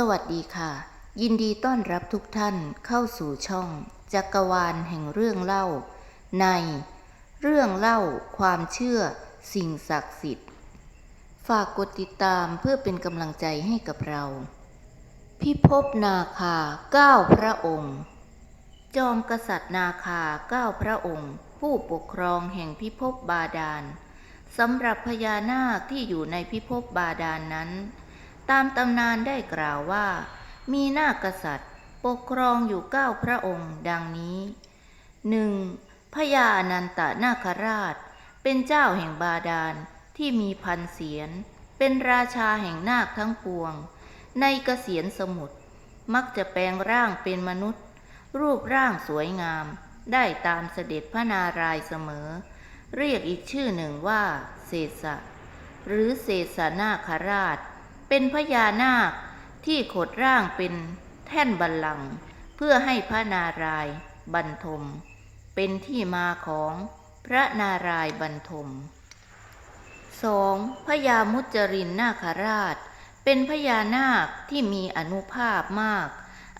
สวัสดีค่ะ ยินดีต้อนรับทุกท่านเข้าสู่ช่อง จักรวาลแห่งเรื่องเล่า ใน เรื่องเล่า ความเชื่อ สิ่งศักดิ์สิทธิ์ ฝากกดติดตามเพื่อเป็นกำลังใจให้กับเรา พิภพนาคาเก้าพระองค์ จอมกษัตริย์นาคาเก้าพระองค์ ผู้ปกครองแห่งพิภพบาดาลสำหรับพญานาคที่อยู่ในพิภพบาดาลนนั้น ตามตำนานได้กล่าวว่า มีนาคกษัตริย์ ปกครองอยู่เก้าพระองค์ดังนี้หนึ่งพญาอนันตนาคราช เป็นเจ้าแห่งบาดาลที่มีพันเสียน เป็นราชาแห่งนาคทั้งปวง ในเกษียณสมุทรมักจะแปลงร่างเป็นมนุษย์ รูปร่างสวยงาม ได้ตามเสด็จพระนารายณ์เสมอ เรียกอีกชื่อหนึ่งว่าเศษะหรือเศษนาคราช เป็นพญานาคที่ขดร่างเป็นแท่นบัลลังก์เพื่อให้พระนารายณ์บรรทม เป็นที่มาของพระนารายณ์บรรทม 2. พญามุจรินนาคราช เป็นพญานาคที่มีอนุภาพมาก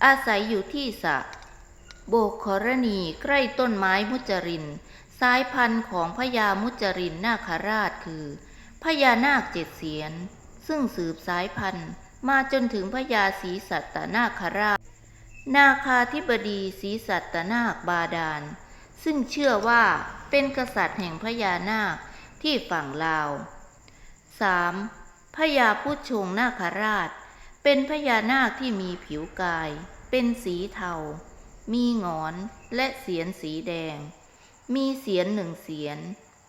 อาศัยอยู่ที่สระโบกขรณีใกล้ต้นไม้มุจริน สายพันธุ์ของพญามุจรินนาคราชคือพญานาคเจ็ดเสียน ซึ่งสืบสายพันธุ์มาจนถึงพญาศรีสัตตนาคราช นาคาธิบดีศรีสัตนาคบาดาล ซึ่งเชื่อว่าเป็นกษัตริย์แห่งพญานาคที่ฝั่งลาว 3. พญาพุชงนาคราช เป็นพญานาคที่มีผิวกาย เป็นสีเทา มีงอนและเสียนสีแดง มีเสียนหนึ่งเสียน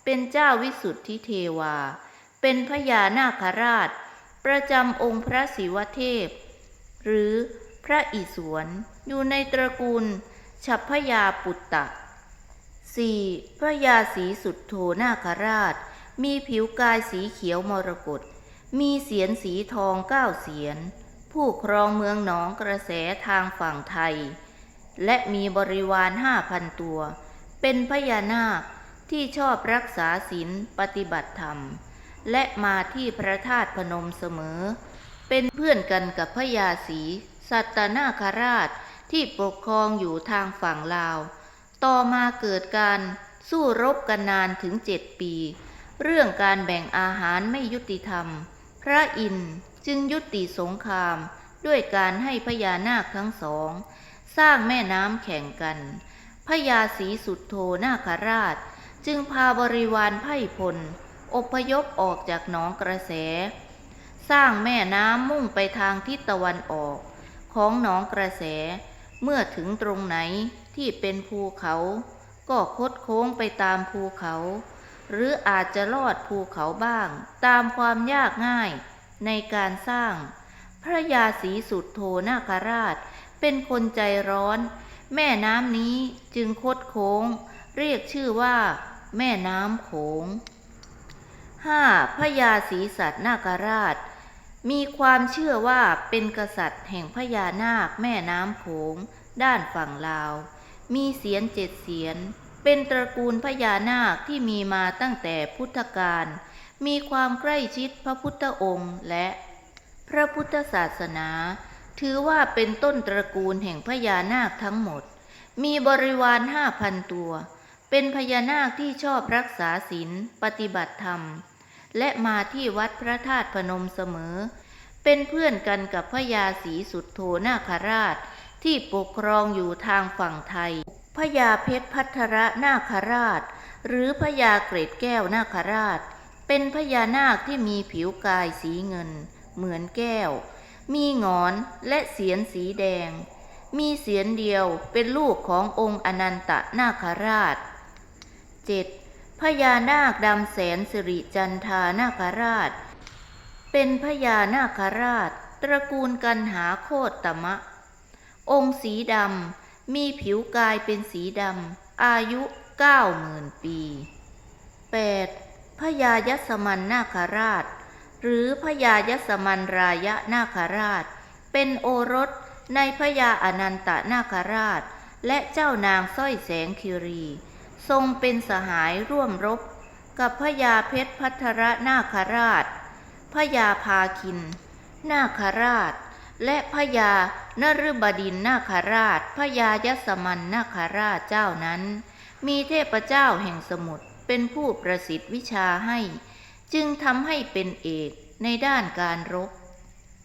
เป็นเจ้าวิสุทธิเทวา เป็นพญานาคราช ประจำองค์พระศิวเทพ หรือพระอิศวรอยู่ในตระกูลฉัพพยาปุตตะ 4. พระยาศรีสุดโทนาคราช มีผิวกายสีเขียวมรกตมีเสียนสีทองเก้าเสียน ผู้ครองเมืองหนองกระแสทางฝั่งไทย และมีบริวารห้าพันตัว เป็นพญานาคที่ชอบรักษาศีลปฏิบัติธรรม และมาที่พระธาตุพนมเสมอ เป็นเพื่อนกันกับพญาศีสัตนาคราชที่ปกครองอยู่ทางฝั่งลาว ต่อมาเกิดการสู้รบกันนานถึงเจ็ดปี เรื่องการแบ่งอาหารไม่ยุติธรรม พระอินทร์จึงยุติสงครามด้วยการให้พญานาคทั้งสอง สร้างแม่น้ำแข่งกันพญาศรีสุดโทนาคราช จึงพาบริวารไพ่พล อพยพออกจากหนองกระแส สร้างแม่น้ำมุ่งไปทางทิศตะวันออก ของหนองกระแส เมื่อถึงตรงไหนที่เป็นภูเขา ก็คดโค้งไปตามภูเขา หรืออาจจะลอดภูเขาบ้าง ตามความยากง่ายในการสร้าง พระยาศรีสุดโทนาคราช เป็นคนใจร้อน แม่น้ำนี้จึงคดโค้ง เรียกชื่อว่า แม่น้ำโขง 5. พญาศรีสัตนาคราช มีความเชื่อว่าเป็นกษัตริย์แห่งพญานาคแม่น้ำโขง ด้านฝั่งลาว มีเสียนเจ็ดเสียน เป็นตระกูลพญานาคที่มีมาตั้งแต่พุทธกาลมีความใกล้ชิดพระพุทธองค์และพระพุทธศาสนา ถือว่าเป็นต้นตระกูลแห่งพญานาคทั้งหมด มีบริวารห้าพันตัว เป็นพญานาคที่ชอบรักษาศีลปฏิบัติธรรม และมาที่วัดพระธาตุพนมเสมอ เป็นเพื่อนกันกับพญาศรีสุดโทนาคราช ที่ปกครองอยู่ทางฝั่งไทยพญาเพชรพัทระนาคราช หรือพญาเกรดแก้วนาคราช เป็นพญานาคที่มีผิวกายสีเงิน เหมือนแก้ว มีงอนและเสียนสีแดง มีเสียนเดียวเป็นลูกขององค์อนันตนาคราช 7. พญานาคดำแสนสิริจันทานาคราช เป็นพญานาคราช ตระกูลกันหาโคตตมะ องค์สีดำ มีผิวกายเป็นสีดำ อายุเก้าหมื่นปี 8. พญายสมันนาคราช หรือพญายสมันรายะนาคราช เป็นโอรสในพญาอนันตนาคราช และเจ้านางสร้อยแสงคิรี ทรงเป็นสหายร่วมรบ กับพญาเพชรพัทรนาคราชพญาพาคิน นาคราช และพญานฤบดินนาคราชพญายสมันนาคราชเจ้านั้น มีเทพเจ้าแห่งสมุทรเป็นผู้ประสิทธิ์วิชาให้ จึงทำให้เป็นเอกในด้านการรบ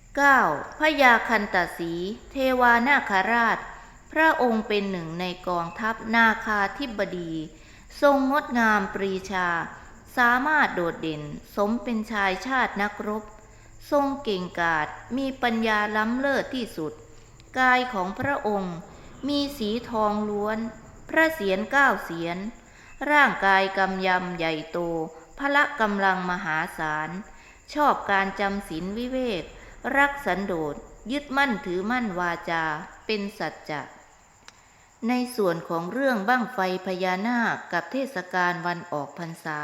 9. พญาคันตสี เทวานาคราช พระองค์เป็นหนึ่งในกองทัพนาคาธิบดี ทรงงดงามปรีชา สามารถโดดเด่นสมเป็นชายชาตินักรบ ทรงเก่งกาจมีปัญญาล้ำเลิศที่สุด กายของพระองค์มีสีทองล้วน พระเศียรเก้าเสียนร่างกายกำยำใหญ่โต พละกำลังมหาศาล ชอบการจำศีลวิเวก รักสันโดษยึดมั่นถือมั่นวาจา เป็นสัจจะ ในส่วนของเรื่องบั้งไฟพญานาคกับเทศกาลวันออกพรรษา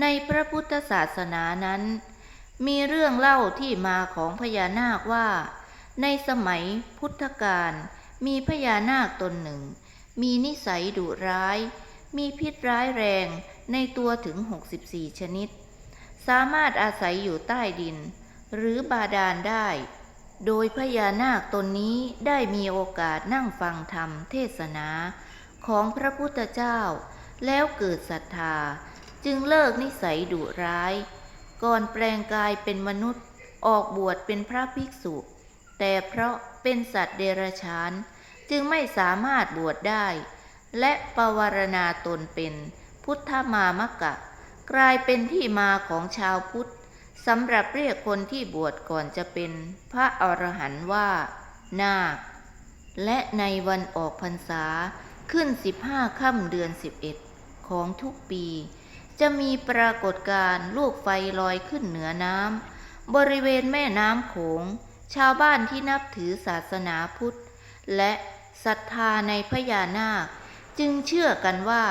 ในพระพุทธศาสนานั้น มีเรื่องเล่าที่มาของพญานาคว่า ในสมัยพุทธกาลมีพญานาคตนหนึ่ง มีนิสัยดุร้าย มีพิษร้ายแรงในตัวถึง 64 ชนิด สามารถอาศัยอยู่ใต้ดิน หรือบาดาลได้ โดยพญานาคตนนี้ได้มีโอกาสนั่งฟังธรรมเทศนาของพระพุทธเจ้า แล้วเกิดศรัทธา จึงเลิกนิสัยดุร้าย ก่อนแปลงกายเป็นมนุษย์ออกบวชเป็นพระภิกษุ แต่เพราะเป็นสัตว์เดรัจฉาน จึงไม่สามารถบวชได้ และปวารณาตนเป็นพุทธมามกะ กลายเป็นที่มาของชาวพุทธ สำหรับเรียกคนที่บวชก่อนจะเป็นพระอรหันต์ว่า นาค และในวันออกพรรษาขึ้น15ค่ำเดือน11ของทุกปี จะมีปรากฏการณ์ลูกไฟลอยขึ้นเหนือน้ำบริเวณแม่น้ำโขง ชาวบ้านที่นับถือศาสนาพุทธ และศรัทธาในพญานาค จึงเชื่อกันว่า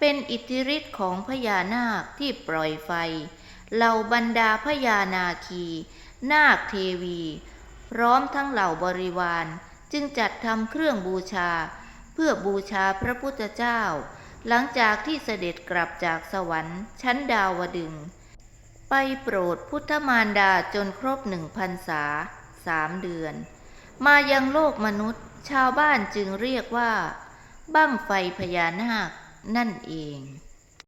เป็นอิทธิฤทธิ์ของพญานาคที่ปล่อยไฟ เหล่าบรรดาพญานาคี นาคเทวี พร้อมทั้งเหล่าบริวาร จึงจัดทำเครื่องบูชา เพื่อบูชาพระพุทธเจ้า หลังจากที่เสด็จกลับจากสวรรค์ ชั้นดาวดึง ไปโปรดพุทธมารดาจนครบหนึ่งพันษาสามเดือน มายังโลกมนุษย์ ชาวบ้านจึงเรียกว่า บั้งไฟพญานาคนั่นเอง